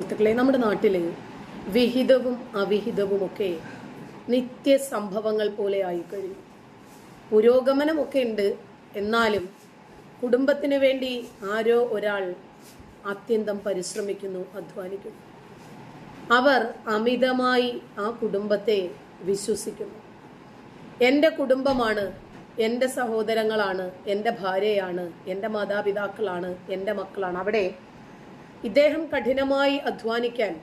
സുഹൃത്തുക്കളെ നമ്മുടെ നാട്ടിലെ വിഹിതവും അവിഹിതവും ഒക്കെ നിത്യസംഭവങ്ങൾ പോലെ ആയിക്കഴിഞ്ഞു പുരോഗമനമൊക്കെ ഉണ്ട്. എന്നാലും കുടുംബത്തിന് വേണ്ടി ആരോ ഒരാൾ അത്യന്തം പരിശ്രമിക്കുന്നു അധ്വാനിക്കുന്നു. അവർ അമിതമായി ആ കുടുംബത്തെ വിശ്വസിക്കുന്നു. എന്റെ കുടുംബമാണ് എന്റെ സഹോദരങ്ങളാണ് എന്റെ ഭാര്യയാണ് എന്റെ മാതാപിതാക്കളാണ് എന്റെ മക്കളാണ്. അവിടെ ഇദ്ദേഹം കഠിനമായി അധ്വാനിക്കാൻ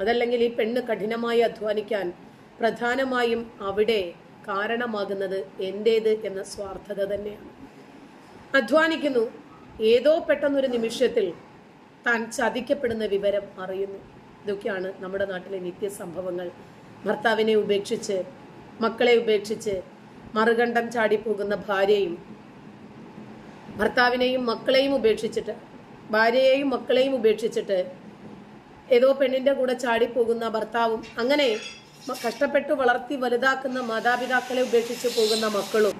അതല്ലെങ്കിൽ ഈ പെണ്ണ് കഠിനമായി അധ്വാനിക്കാൻ പ്രധാനമായും അവിടെ കാരണമാകുന്നത് എന്റേത് എന്ന സ്വാർത്ഥത തന്നെയാണ്. അധ്വാനിക്കുന്നു. ഏതോ പെട്ടെന്നൊരു നിമിഷത്തിൽ താൻ ചതിക്കപ്പെടുന്ന വിവരം അറിയുന്നു. ഇതൊക്കെയാണ് നമ്മുടെ നാട്ടിലെ നിത്യസംഭവങ്ങൾ. ഭർത്താവിനെ ഉപേക്ഷിച്ച് മക്കളെ ഉപേക്ഷിച്ച് മറുകണ്ഠം ചാടിപ്പോകുന്ന ഭാര്യയും ഭർത്താവിനെയും മക്കളെയും ഉപേക്ഷിച്ചിട്ട് ഭാര്യയെയും മക്കളെയും ഉപേക്ഷിച്ചിട്ട് ഏതോ പെണ്ണിന്റെ കൂടെ ചാടിപ്പോകുന്ന ഭർത്താവും അങ്ങനെ കഷ്ടപ്പെട്ട് വളർത്തി വലുതാക്കുന്ന മാതാപിതാക്കളെ ഉപേക്ഷിച്ച് പോകുന്ന മക്കളും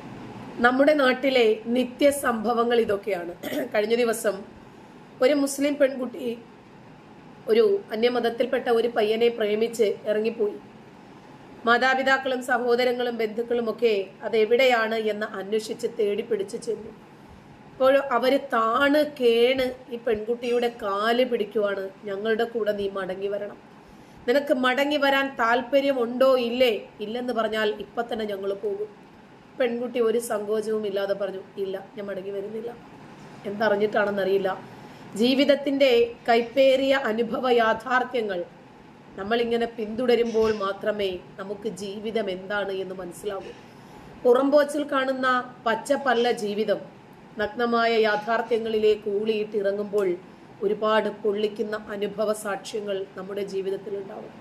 നമ്മുടെ നാട്ടിലെ നിത്യ സംഭവങ്ങൾ ഇതൊക്കെയാണ്. കഴിഞ്ഞ ദിവസം ഒരു മുസ്ലിം പെൺകുട്ടി ഒരു അന്യമതത്തിൽപ്പെട്ട ഒരു പയ്യനെ പ്രേമിച്ച് ഇറങ്ങിപ്പോയി. മാതാപിതാക്കളും സഹോദരങ്ങളും ബന്ധുക്കളും ഒക്കെ അതെവിടെയാണ് എന്ന് അന്വേഷിച്ച് തേടി പിടിച്ചു ചെന്നു. അപ്പോൾ അവർ താണ് കേണ് ഈ പെൺകുട്ടിയുടെ കാൽ പിടിക്കുവാണ്. ഞങ്ങളുടെ കൂടെ നീ മടങ്ങി വരണം. നിനക്ക് മടങ്ങി വരാൻ താല്പര്യമുണ്ടോ? ഇല്ലേ? ഇല്ലെന്ന് പറഞ്ഞാൽ ഇപ്പൊ തന്നെ ഞങ്ങൾ പോകും. പെൺകുട്ടി ഒരു സങ്കോചവും ഇല്ലാതെ പറഞ്ഞു ഇല്ല ഞാൻ മടങ്ങി വരുന്നില്ല. എന്തറിഞ്ഞിട്ടാണെന്നറിയില്ല. ജീവിതത്തിന്റെ കൈപ്പേറിയ അനുഭവ യാഥാർത്ഥ്യങ്ങൾ നമ്മളിങ്ങനെ പിന്തുടരുമ്പോൾ മാത്രമേ നമുക്ക് ജീവിതം എന്താണ് എന്ന് മനസ്സിലാവൂ പുറംപോച്ചിൽ കാണുന്ന പച്ചപ്പല്ല ജീവിതം. നഗ്നമായ യാഥാർത്ഥ്യങ്ങളിലേക്ക് ഊളിയിട്ട് ഇറങ്ങുമ്പോൾ ഒരുപാട് പൊള്ളിക്കുന്ന അനുഭവ സാക്ഷ്യങ്ങൾ നമ്മുടെ ജീവിതത്തിൽ ഉണ്ടാവും.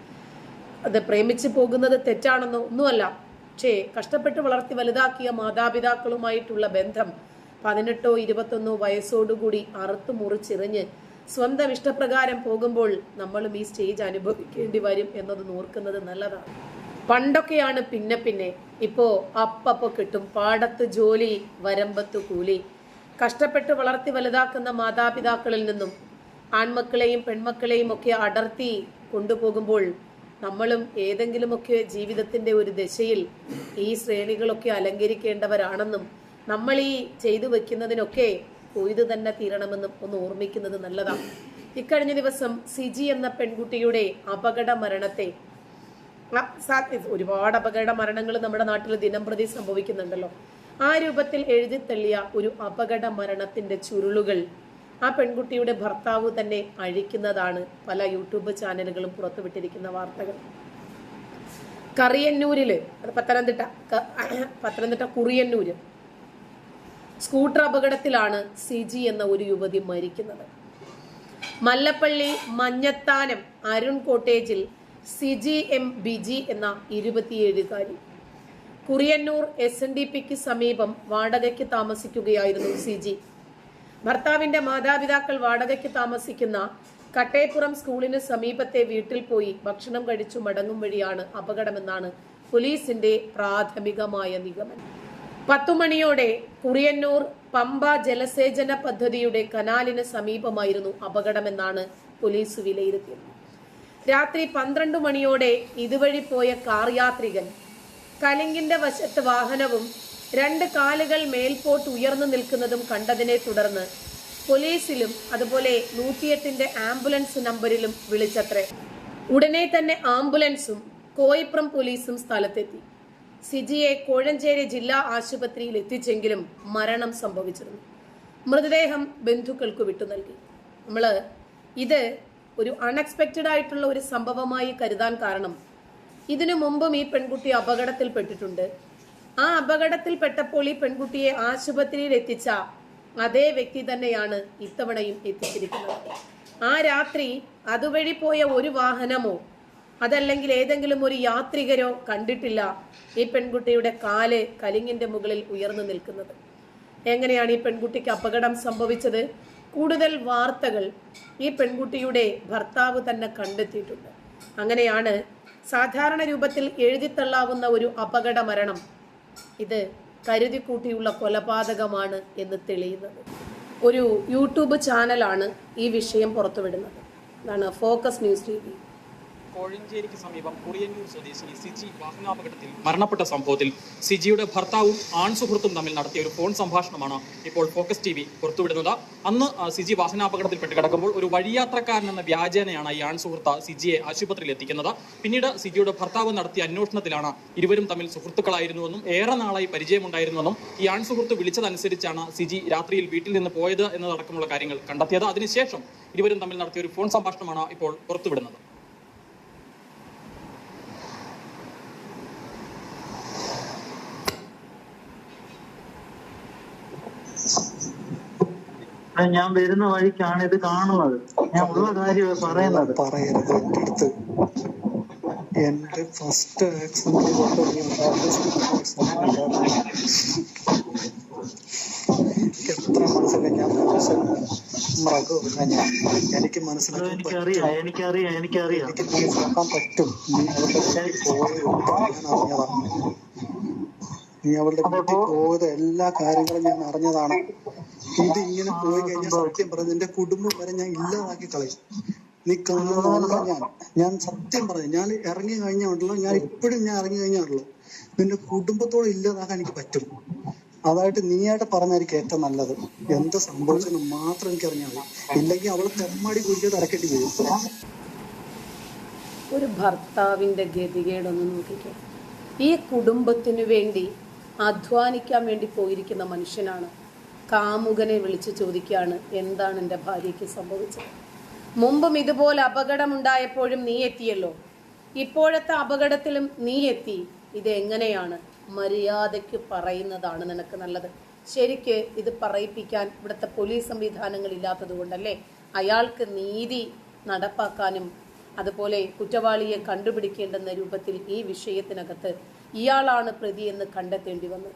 അത് പ്രേമിച്ചു പോകുന്നത് തെറ്റാണെന്നോ ഒന്നുമല്ല. പക്ഷേ കഷ്ടപ്പെട്ട് വളർത്തി വലുതാക്കിയ മാതാപിതാക്കളുമായിട്ടുള്ള ബന്ധം പതിനെട്ടോ ഇരുപത്തൊന്നോ വയസ്സോടുകൂടി അറുത്തു മുറിച്ചെറിഞ്ഞ് സ്വന്തം ഇഷ്ടപ്രകാരം പോകുമ്പോൾ നമ്മളും ഈ സ്റ്റേജ് അനുഭവിക്കേണ്ടി വരും എന്നത് നോർക്കുന്നത് നല്ലതാണ്. പണ്ടൊക്കെയാണ് പിന്നെ പിന്നെ. ഇപ്പോ അപ്പപ്പോ കിട്ടും. പാടത്ത് ജോലി വരമ്പത്ത് കൂലി. കഷ്ടപ്പെട്ട് വളർത്തി വലുതാക്കുന്ന മാതാപിതാക്കളിൽ നിന്നും ആൺമക്കളെയും പെൺമക്കളെയും ഒക്കെ അടർത്തി കൊണ്ടുപോകുമ്പോൾ നമ്മളും ഏതെങ്കിലുമൊക്കെ ജീവിതത്തിന്റെ ഒരു ദശയിൽ ഈ ശ്രേണികളൊക്കെ അലങ്കരിക്കേണ്ടവരാണെന്നും നമ്മൾ ഈ ചെയ്തു വെക്കുന്നതിനൊക്കെ കൊയ്തു തന്നെ തീരണമെന്നും ഒന്ന് ഓർമ്മിക്കുന്നത് നല്ലതാണ്. ഇക്കഴിഞ്ഞ ദിവസം സിജി എന്ന പെൺകുട്ടിയുടെ അപകട മരണത്തെ ഒരുപാട് അപകട മരണങ്ങൾ നമ്മുടെ നാട്ടിൽ ദിനം പ്രതി സംഭവിക്കുന്നുണ്ടല്ലോ. ആ രൂപത്തിൽ എഴുതി തള്ളിയ ഒരു അപകട മരണത്തിന്റെ ചുരുളുകൾ ആ പെൺകുട്ടിയുടെ ഭർത്താവ് തന്നെ അഴിക്കുന്നതാണ് പല യൂട്യൂബ് ചാനലുകളും പുറത്തുവിട്ടിരിക്കുന്ന വാർത്തകൾ. കറിയന്നൂരിൽ പത്തനംതിട്ട പത്തനംതിട്ട കുറിയന്നൂര്. സ്കൂട്ടർ അപകടത്തിലാണ് സിജി എന്ന ഒരു യുവതി മരിക്കുന്നത്. മല്ലപ്പള്ളി മഞ്ഞത്താനം അരുൺ കോട്ടേജിൽ സിജി എം ബിജി എന്ന ഇരുപത്തിയേഴുകാരി. കുറിയന്നൂർ എസ് എൻ ഡി പിക്ക് സമീപം വാടകയ്ക്ക് താമസിക്കുകയായിരുന്നു സി ജി. ഭർത്താവിന്റെ മാതാപിതാക്കൾ വാടകയ്ക്ക് താമസിക്കുന്ന കട്ടേപ്പുറം സ്കൂളിന് സമീപത്തെ വീട്ടിൽ പോയി ഭക്ഷണം കഴിച്ചു മടങ്ങും വഴിയാണ് അപകടമെന്നാണ് പോലീസിന്റെ പ്രാഥമികമായ നിഗമനം. പത്തുമണിയോടെ കുറിയന്നൂർ പമ്പ ജലസേചന പദ്ധതിയുടെ കനാലിന് സമീപമായിരുന്നു അപകടമെന്നാണ് പോലീസ് വിലയിരുത്തിയത്. രാത്രി പന്ത്രണ്ട് മണിയോടെ ഇതുവഴി പോയ കാർ യാത്രികൻ കലിങ്കിന്റെ വശത്ത് വാഹനവും രണ്ട് കാലുകൾ മേൽപോട്ട് ഉയർന്നു നിൽക്കുന്നതും കണ്ടതിനെ തുടർന്ന് പോലീസിലും അതുപോലെ നൂറ്റിയെട്ടിന്റെ ആംബുലൻസ് നമ്പറിലും വിളിച്ചത്രേ. ഉടനെ തന്നെ ആംബുലൻസും കോയിപ്രം പോലീസും സ്ഥലത്തെത്തി. സിജിയെ കോഴഞ്ചേരി ജില്ലാ ആശുപത്രിയിൽ എത്തിച്ചെങ്കിലും മരണം സംഭവിച്ചിരുന്നു. മൃതദേഹം ബന്ധുക്കൾക്ക് വിട്ടു നൽകി. നമ്മൾ ഇത് ഒരു അൺഎക്സ്പെക്റ്റഡ് ആയിട്ടുള്ള ഒരു സംഭവമായി കരുതാൻ കാരണം ഇതിനു മുമ്പും ഈ പെൺകുട്ടി അപകടത്തിൽപ്പെട്ടിട്ടുണ്ട്. ആ അപകടത്തിൽപ്പെട്ടപ്പോൾ ഈ പെൺകുട്ടിയെ ആശുപത്രിയിൽ എത്തിച്ച അതേ വ്യക്തി തന്നെയാണ് ഇത്തവണയും എത്തിച്ചിരിക്കുന്നത്. ആ രാത്രി അതുവഴി പോയ ഒരു വാഹനമോ അതല്ലെങ്കിൽ ഏതെങ്കിലും ഒരു യാത്രികരോ കണ്ടിട്ടില്ല ഈ പെൺകുട്ടിയുടെ കാൽ കലിങ്ങിന്റെ മുകളിൽ ഉയർന്നു നിൽക്കുന്നത്. എങ്ങനെയാണ് ഈ പെൺകുട്ടിക്ക് അപകടം സംഭവിച്ചത്? കൂടുതൽ വാർത്തകൾ ഈ പെൺകുട്ടിയുടെ ഭർത്താവ് തന്നെ കണ്ടെത്തിയിട്ടുണ്ട്. അങ്ങനെയാണ് സാധാരണ രൂപത്തിൽ എഴുതിത്തള്ളാവുന്ന ഒരു അപകട മരണം ഇത് കരുതിക്കൂട്ടിയുള്ള കൊലപാതകമാണ് എന്ന് തെളിയുന്നത്. ഒരു യൂട്യൂബ് ചാനലാണ് ഈ വിഷയം പുറത്തുവിടുന്നത്. അതാണ് ഫോക്കസ് ന്യൂസ് വി. കോഴഞ്ചേരിക്ക് സമീപം കുറിയന്നൂർ സ്വദേശിനി സിജി വാഹനാപകടത്തിൽ മരണപ്പെട്ട സംഭവത്തിൽ സിജിയുടെ ഭർത്താവും ആൺസുഹൃത്തും തമ്മിൽ നടത്തിയ ഒരു ഫോൺ സംഭാഷണമാണ് ഇപ്പോൾ ഫോക്കസ് ടി വി പുറത്തുവിടുന്നത്. അന്ന് സിജി വാഹനാപകടത്തിൽപ്പെട്ട് കിടക്കുമ്പോൾ ഒരു വഴിയാത്രക്കാരൻ എന്ന വ്യാജേനയാണ് ഈ ആൺ സുഹൃത്ത് സിജിയെ ആശുപത്രിയിൽ എത്തിക്കുന്നത് പിന്നീട് സിജിയുടെ ഭർത്താവ് നടത്തിയ അന്വേഷണത്തിലാണ് ഇരുവരും തമ്മിൽ സുഹൃത്തുക്കളായിരുന്നുവെന്നും ഏറെ നാളായി പരിചയമുണ്ടായിരുന്നുവെന്നും ഈ ആൺസുഹൃത്ത് വിളിച്ചതനുസരിച്ചാണ് സിജി രാത്രിയിൽ വീട്ടിൽ നിന്ന് പോയത് എന്നതടക്കമുള്ള കാര്യങ്ങൾ കണ്ടെത്തിയത്. അതിനുശേഷം ഇരുവരും തമ്മിൽ നടത്തിയ ഒരു ഫോൺ സംഭാഷണമാണ് ഇപ്പോൾ പുറത്തുവിടുന്നത്. ഞാൻ വരുന്ന വഴിക്കാണ് ഇത് കാണുന്നത്. ഞാൻ ഉള്ള കാര്യം പറയുന്നത്. പറയരുത് എന്റെ അടുത്ത് എന്റെ ഫസ്റ്റ് ആക്സിഡന്റ് എത്ര മനസ്സിലായി? ഞാൻ മനുഷ്യൻ മൃഗമല്ല ഞാൻ. എനിക്ക് മനസ്സിലാക്കാൻ എനിക്കറിയാം എനിക്കറിയാം എനിക്കറിയാം എനിക്ക് മനസ്സിലാക്കാൻ പറ്റും. നീ അവളുടെ വീട്ടിൽ പോയത് ഞാൻ അറിഞ്ഞതാണ്. നീ അവളുടെ വീട്ടിൽ പോയത് എല്ലാ കാര്യങ്ങളും ഞാൻ അറിഞ്ഞതാണ്. ഇത് ഇങ്ങനെ പോയി കഴിഞ്ഞാൽ സത്യം പറഞ്ഞു എന്റെ കുടുംബം വരെ ഞാൻ ഇല്ലാതാക്കി കളയും. നീ കാണാൻ ഞാൻ ഞാൻ സത്യം പറഞ്ഞു ഞാൻ ഇറങ്ങി കഴിഞ്ഞാണല്ലോ ഞാൻ ഇപ്പോഴും ഞാൻ ഇറങ്ങി കഴിഞ്ഞാണല്ലോ. നിന്റെ കുടുംബത്തോടെ ഇല്ലാതാക്കാൻ എനിക്ക് പറ്റും. അതായിട്ട് നീയായിട്ട് പറഞ്ഞായിരിക്കും ഏറ്റവും നല്ലത്. എന്ത് സംഭവിച്ചെന്ന് മാത്രം എനിക്ക് അറിഞ്ഞാൽ ഇല്ലെങ്കിൽ അവൾ തെമ്മാടി കുഴിക്കാതെ അടക്കേണ്ടി വരും ഒരു ഭർത്താവിന്റെ ഗതികേടൊന്ന് നോക്കിക്കേ. ഈ കുടുംബത്തിനു വേണ്ടി അധ്വാനിക്കാൻ വേണ്ടി പോയിരിക്കുന്ന മനുഷ്യനാണ് കാമുകനെ വിളിച്ചു ചോദിക്കുകയാണ് എന്താണ് എന്റെ ഭാര്യയ്ക്ക് സംഭവിച്ചത്? മുമ്പും ഇതുപോലെ അപകടമുണ്ടായപ്പോഴും നീ എത്തിയല്ലോ. ഇപ്പോഴത്തെ അപകടത്തിലും നീ എത്തി. ഇത് എങ്ങനെയാണ്? മര്യാദയ്ക്ക് പറയുന്നതാണ് നിനക്ക് നല്ലത്. ശരിക്ക് ഇത് പറയിപ്പിക്കാൻ ഇവിടുത്തെ പോലീസ് സംവിധാനങ്ങൾ ഇല്ലാത്തത് കൊണ്ടല്ലേ അയാൾക്ക് നീതി നടപ്പാക്കാനും അതുപോലെ കുറ്റവാളിയെ കണ്ടുപിടിക്കേണ്ടെന്ന രൂപത്തിൽ ഈ വിഷയത്തിനകത്ത് ഇയാളാണ് പ്രതി എന്ന് കണ്ടെത്തേണ്ടി വന്നു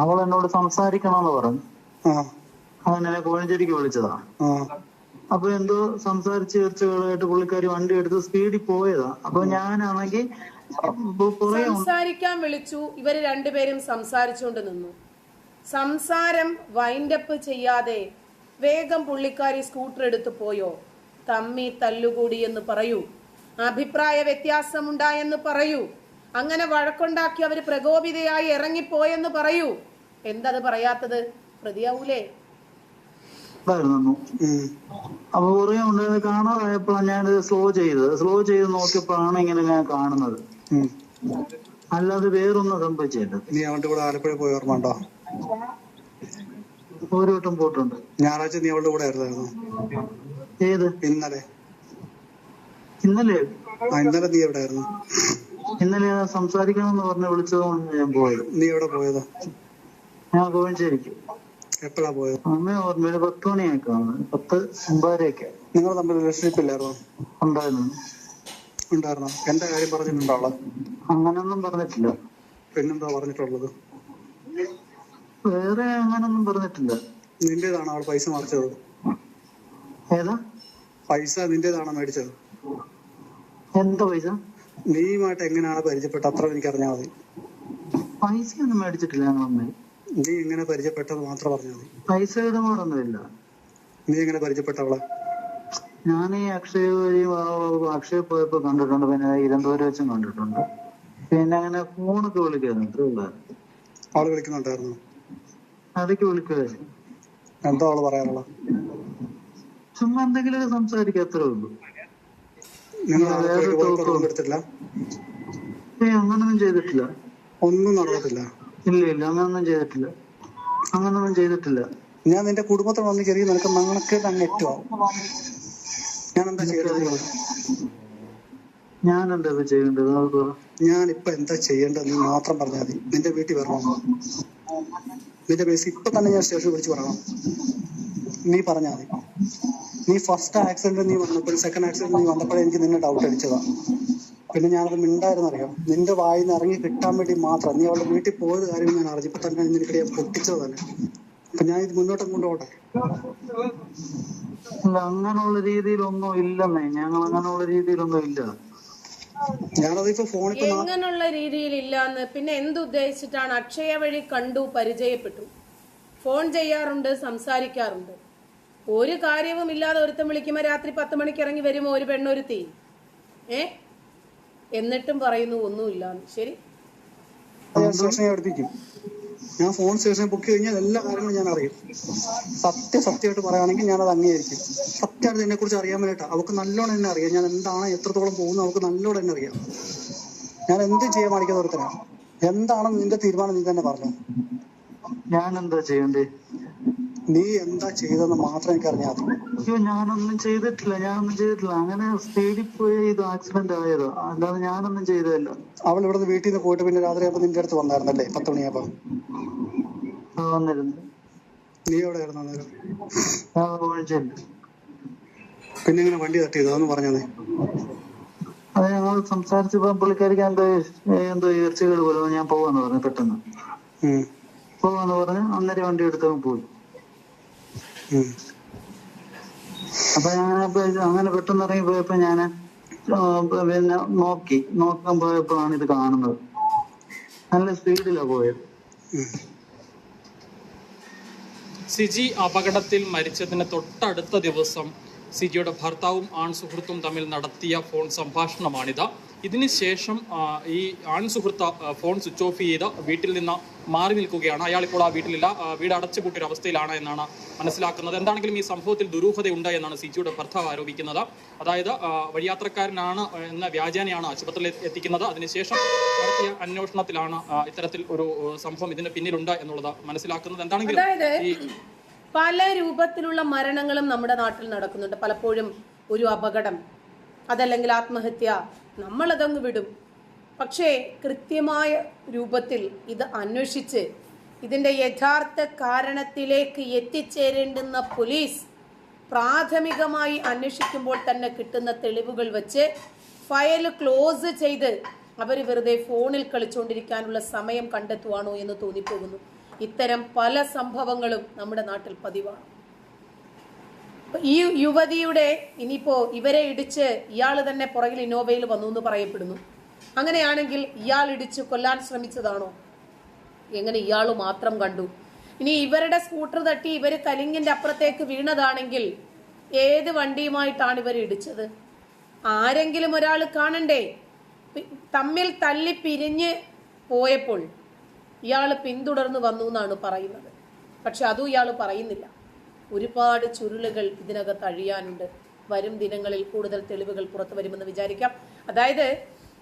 അവൾ എന്നോട് സംസാരിക്കണമെന്ന് പറഞ്ഞു. അങ്ങനെ കോഴഞ്ചേരിക്ക് വിളിച്ചതാ. അപ്പൊ എന്തോ സംസാരിച്ച് തീർച്ചകളായിട്ട് പുള്ളിക്കാരി വണ്ടി എടുത്ത് സ്പീഡിൽ പോയതാ. അപ്പൊ ഞാനാണെങ്കിൽ. സംസാരിക്കാൻ വിളിച്ചു. ഇവർ രണ്ടുപേരും സംസാരിച്ചുകൊണ്ട് നിന്നു. സംസാരം വൈൻഡപ്പ് ചെയ്യാതെ വേഗം പുള്ളിക്കാരി സ്കൂട്ടർ എടുത്ത് പോയോ? തമ്മി തല്ലുകൂടി എന്ന് പറയൂ. അഭിപ്രായ വ്യത്യാസമുണ്ടായെന്ന് പറയൂ. അങ്ങനെ വഴക്കുണ്ടാക്കി അവർ പ്രകോപിതയായി ഇറങ്ങിപ്പോയെന്ന് പറയൂ. എന്തത് പറയാത്തത്? പ്രതിയാവൂലേ. അപ്പൊ പുറകെ ഉണ്ടായത് കാണാറായപ്പോഴാണ് ഞാനിത് സ്ലോ ചെയ്ത് സ്ലോ ചെയ്ത് നോക്കിയപ്പോഴാണ് ഇങ്ങനെ ഞാൻ കാണുന്നത്. അല്ലാതെ വേറൊന്നും സംഭവിച്ചില്ല. നീ അവന്റെ കൂടെ ആലപ്പുഴ പോയി ഓർമ്മ ഉണ്ടോ? ഒരു വട്ടം പോയിട്ടുണ്ട്. ഞായറാഴ്ച നീ അവളുടെ കൂടെ ആയിരുന്നായിരുന്നു? ഏത്? ഇന്നലെ. ഇന്നലെ? ആ ഇന്നലെ നീ എവിടെ ആയിരുന്നു ഇന്നലെ സംസാരിക്കണമെന്ന് പറഞ്ഞ് വിളിച്ചതുകൊണ്ട് ഞാൻ പോയത് നീ എവിടെ പോയത്? ഞാൻ കോഴഞ്ചേരിക്ക് എപ്പോഴാ പോയത്? അമ്മ ഓർമ്മയിൽ പത്ത് മണിയൊക്കെ ആണ് പത്ത് ഒമ്പതരയൊക്കെ. നിങ്ങൾ തമ്മിൽ റിലേഷൻഷിപ്പ് ഇല്ലായിരുന്നോ? ഉണ്ടായിരുന്നു. ഉണ്ടായിരുന്നോ? എന്റെ കാര്യം പറഞ്ഞിട്ടുണ്ടോ അവൾ? അങ്ങനൊന്നും പറഞ്ഞിട്ടില്ല. പിന്നെന്താ പറഞ്ഞിട്ടുള്ളത്? വേറെ അങ്ങനൊന്നും പറഞ്ഞിട്ടില്ല. നിന്റേതാണോ അവൾ പൈസ മറിച്ചത്? ഏതാ? പൈസ നിന്റേതാണോ മേടിച്ചത്? എന്താ പൈസ? നീയുമായിട്ട് എങ്ങനെയാണ് പരിചയപ്പെട്ടത്? അത്ര എനിക്ക് അറിഞ്ഞാൽ മതി. പൈസ ഒന്നും മേടിച്ചിട്ടില്ല ഞങ്ങളമ്മ നീ എങ്ങനെ പരിചയപ്പെട്ടത് മാത്രം പറഞ്ഞാൽ മതി. പൈസ ഇടപാടൊന്നുമില്ല നീ എങ്ങനെ പരിചയപ്പെട്ടവളെ ഞാൻ ഈ അക്ഷയ വഴി അക്ഷയ പോയപ്പോ കണ്ടിട്ടുണ്ട്. പിന്നെ ഇരന്തപുരം വെച്ചും കണ്ടിട്ടുണ്ട്. പിന്നെ അങ്ങനെ ഫോണൊക്കെ വിളിക്കായിരുന്നു അവൾ വിളിക്കുന്നുണ്ടായിരുന്നു? അതൊക്കെ വിളിക്കുമായിരുന്നു. എന്താ അവൾ പറയാനുള്ളത്? ചുമ്മാ എന്തെങ്കിലും സംസാരിക്കാത്ര ഉള്ളൂ. അങ്ങനൊന്നും ചെയ്തിട്ടില്ല. ഒന്നും നടന്നിട്ടില്ല? ഇല്ല ഇല്ല അങ്ങനൊന്നും ചെയ്തിട്ടില്ല. അങ്ങനൊന്നും ചെയ്തിട്ടില്ല. ഞാൻ നിന്റെ കുടുംബത്തിൽ വന്ന് ചെറിയ നിനക്ക് നാണക്കേട് തന്നെ ഏറ്റവും ഞാൻ എന്താ ചെയ്യേണ്ടത്? ഞാൻ എന്താ ചെയ്യേണ്ടത്? ഞാൻ ഇപ്പൊ എന്താ ചെയ്യേണ്ടത് നീ മാത്രം പറഞ്ഞാൽ മതി. നിന്റെ വീട്ടിൽ വരണം. നിന്റെ ബേസ് ഇപ്പൊ തന്നെ ഞാൻ സ്റ്റേഷനിൽ വിളിച്ച് പറയണം. നീ പറഞ്ഞാൽ മതി. നീ ഫസ്റ്റ് ആക്സിഡന്റ് നീ വന്നപ്പോൾ സെക്കൻഡ് ആക്സിഡന്റ് നീ വന്നപ്പോഴേ എനിക്ക് നിന്നെ ഡൗട്ട് അടിച്ചതാ. പിന്നെ ഞാനത് മിണ്ടായിരുന്നു അറിയാം നിന്റെ വായിൽ നിന്ന് ഇറങ്ങി കിട്ടാൻ വേണ്ടി മാത്രം. നീ അവളുടെ വീട്ടിൽ പോയത് കാര്യം ഞാൻ അറിഞ്ഞപ്പോ തന്നെ നിനക്കിടെ പൊട്ടിച്ചത് തന്നെ. അപ്പൊ ഞാൻ ഇത് മുന്നോട്ട് കൊണ്ടുപോട്ടെ? അങ്ങനെയുള്ള രീതിയിലൊന്നും ഇല്ലെന്നേ. ഞങ്ങൾ അങ്ങനെയുള്ള രീതിയിലൊന്നും ഇല്ല. എങ്ങനെയുള്ള രീതിയിൽ ഇല്ലാന്ന് ഇപ്പൊ പിന്നെ എന്തുദ്ദേശിച്ചിട്ടാണ് അക്ഷയ വഴി കണ്ടു പരിചയപ്പെട്ടു? ഫോൺ ചെയ്യാറുണ്ട് സംസാരിക്കാറുണ്ട്. ഒരു കാര്യവും ഇല്ലാതെ ഒരുത്തം വിളിക്കുമ്പോൾ രാത്രി പത്ത് മണിക്ക് ഇറങ്ങി വരുമോ ഒരു പെണ്ണൊരുത്തി. ഏ? എന്നിട്ടും പറയുന്നു ഒന്നുമില്ലാന്ന്. ശരി? ഞാൻ ഫോൺ സ്റ്റേഷനിൽ ബുക്ക് കഴിഞ്ഞാൽ എല്ലാ കാര്യങ്ങളും ഞാൻ അറിയും. സത്യ സത്യമായിട്ട് പറയുകയാണെങ്കിൽ ഞാൻ അത് അംഗീകരിക്കും. സത്യമായിട്ട് എന്നെ കുറിച്ച് അറിയാൻ വേണ്ടിയിട്ട്. അവൾക്ക് നല്ലോണം എന്നെ അറിയാം. ഞാൻ എന്താണ് എത്രത്തോളം പോകുന്നു അവൾക്ക് നല്ലോണം എന്നെ അറിയാം. ഞാൻ എന്ത് ചെയ്യാൻ മാണിക്കുന്ന ഒരുത്തരാണ് എന്താണ് നിന്റെ തീരുമാനം നീ തന്നെ പറഞ്ഞു. ഞാൻ എന്താ ചെയ്യണ്ടേ? നീ എന്താ ചെയ്തെന്ന് മാത്രം എനിക്ക് അറിഞ്ഞാൽ അയ്യോ ഞാനൊന്നും ചെയ്തിട്ടില്ല ഞാനൊന്നും ചെയ്തിട്ടില്ല. അങ്ങനെ സ്പീഡിൽ പോയി ഇത് ആക്സിഡന്റ് ആയതോ. അല്ലാതെ ഞാനൊന്നും ചെയ്തതല്ല. അവൾ ഇവിടെ നിന്ന് വീട്ടിൽ നിന്ന് പോയിട്ട് പിന്നെ രാത്രി അപ്പൊ നിന്റെ അടുത്ത് വന്നായിരുന്നല്ലേ? പത്ത് മണിയാകുമ്പോ വന്നിരുന്നു. നീ എവിടെ ആയിരുന്നു അന്നേരം പിന്നെ ഇങ്ങനെ വണ്ടി തട്ടിയത്? അതൊന്ന് പറഞ്ഞേ അത് ഞങ്ങൾ സംസാരിച്ചപ്പോ പുള്ളിക്കാരിക്ക് എന്തോ എന്തോ ഇറച്ചികൾ പോലെ ഞാൻ പോവാന്ന് പറഞ്ഞു പെട്ടെന്ന്. പോവാന്ന് പറഞ്ഞ് അന്നേരം വണ്ടി എടുത്തവൻ പോയി. അപ്പൊ ഞാൻ അങ്ങനെ പെട്ടെന്ന് ഇറങ്ങി പോയപ്പോ ഞാൻ പിന്നെ നോക്കി നോക്കാൻ പോയപ്പോഴാണ് ഇത് കാണുന്നത്. നല്ല സ്പീഡിലാ പോയത്. സിജി അപകടത്തിൽ മരിച്ചതിന് തൊട്ടടുത്ത ദിവസം സിജിയുടെ ഭർത്താവും ആൺ സുഹൃത്തും തമ്മിൽ നടത്തിയ ഫോൺ സംഭാഷണമാണിത്. ഇതിനുശേഷം ഈ ആൺ സുഹൃത്ത് ഫോൺ സ്വിച്ച് ഓഫ് ചെയ്ത് വീട്ടിൽ നിന്ന് മാറി നിൽക്കുകയാണ്. അയാൾ ഇപ്പോൾ ആ വീട്ടിലില്ല. വീട് അടച്ചുപൂട്ടിയ ഒരു അവസ്ഥയിലാണ് എന്നാണ് മനസ്സിലാക്കുന്നത്. എന്താണെങ്കിലും ഈ സംഭവത്തിൽ ദുരൂഹതയുണ്ട് എന്നാണ് സിജിയുടെ ഭർത്താവ് ആരോപിക്കുന്നത്. അതായത് വഴിയാത്രക്കാരനാണ് എന്ന വ്യാജേനയാണ് ആശുപത്രിയിൽ എത്തിക്കുന്നത്. അതിനുശേഷം നടത്തിയ അന്വേഷണത്തിലാണ് ഇത്തരത്തിൽ ഒരു സംഭവം ഇതിന് പിന്നിലുണ്ട് എന്നുള്ളത് മനസ്സിലാക്കുന്നത്. എന്താണെങ്കിലും ഈ പല രൂപത്തിലുള്ള മരണങ്ങളും നമ്മുടെ നാട്ടിൽ നടക്കുന്നുണ്ട്. പലപ്പോഴും ഒരു അപകടം. അതല്ലെങ്കിൽ ആത്മഹത്യ നമ്മളതങ്ങ് വിടും. പക്ഷേ കൃത്യമായ രൂപത്തിൽ ഇത് അന്വേഷിച്ച് ഇതിന്റെ യഥാർത്ഥ കാരണത്തിലേക്ക് എത്തിച്ചേരേണ്ടുന്ന പോലീസ് പ്രാഥമികമായി അന്വേഷിക്കുമ്പോൾ തന്നെ കിട്ടുന്ന തെളിവുകൾ വെച്ച് ഫയൽ ക്ലോസ് ചെയ്ത് അവർ വെറുതെ ഫോണിൽ കളിച്ചുകൊണ്ടിരിക്കാനുള്ള സമയം കണ്ടെത്തുവാണോ എന്ന് തോന്നിപ്പോകുന്നു. ഇത്തരം പല സംഭവങ്ങളും നമ്മുടെ നാട്ടിൽ പതിവാണ്. ഈ യുവതിയുടെ ഇനിയിപ്പോ ഇവരെ ഇടിച്ച് ഇയാൾ തന്നെ പുറകിൽ ഇന്നോവയിൽ വന്നു എന്ന് പറയപ്പെടുന്നു. അങ്ങനെയാണെങ്കിൽ ഇയാൾ ഇടിച്ച് കൊല്ലാൻ ശ്രമിച്ചതാണോ? എങ്ങനെ ഇയാൾ മാത്രം കണ്ടു? ഇനി ഇവരുടെ സ്കൂട്ടർ തട്ടി ഇവർ കലിങ്ങിന്റെ അപ്പുറത്തേക്ക് വീണതാണെങ്കിൽ ഏത് വണ്ടിയുമായിട്ടാണ് ഇവർ ഇടിച്ചത്? ആരെങ്കിലും ഒരാൾ കാണണ്ടേ? തമ്മിൽ തല്ലി പിരിഞ്ഞ് പോയപ്പോൾ ഇയാൾ പിന്തുടർന്ന് വന്നു എന്നാണ് പറയുന്നത്. പക്ഷെ അതും ഇയാൾ പറയുന്നില്ല. ഒരുപാട് ചുരുളുകൾ ഇതിനകത്ത് അഴിയാനുണ്ട്. വരും ദിനങ്ങളിൽ കൂടുതൽ തെളിവുകൾ പുറത്തു വരുമെന്ന് വിചാരിക്കാം. അതായത്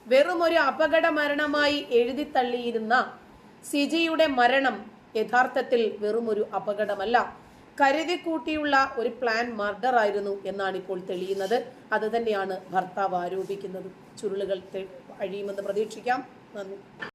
വെറും ഒരു അപകട മരണമായി എഴുതി തള്ളിയിരുന്ന സിജിയുടെ മരണം യഥാർത്ഥത്തിൽ വെറും ഒരു അപകടമല്ല. കരുതി കൂട്ടിയുള്ള ഒരു പ്ലാൻ മർഡർ ആയിരുന്നു എന്നാണ് ഇപ്പോൾ തെളിയുന്നത്. അത് തന്നെയാണ് ഭർത്താവ് ആരോപിക്കുന്നത്. ചുരുളുകൾ അഴിയുമെന്ന് പ്രതീക്ഷിക്കാം. നന്ദി.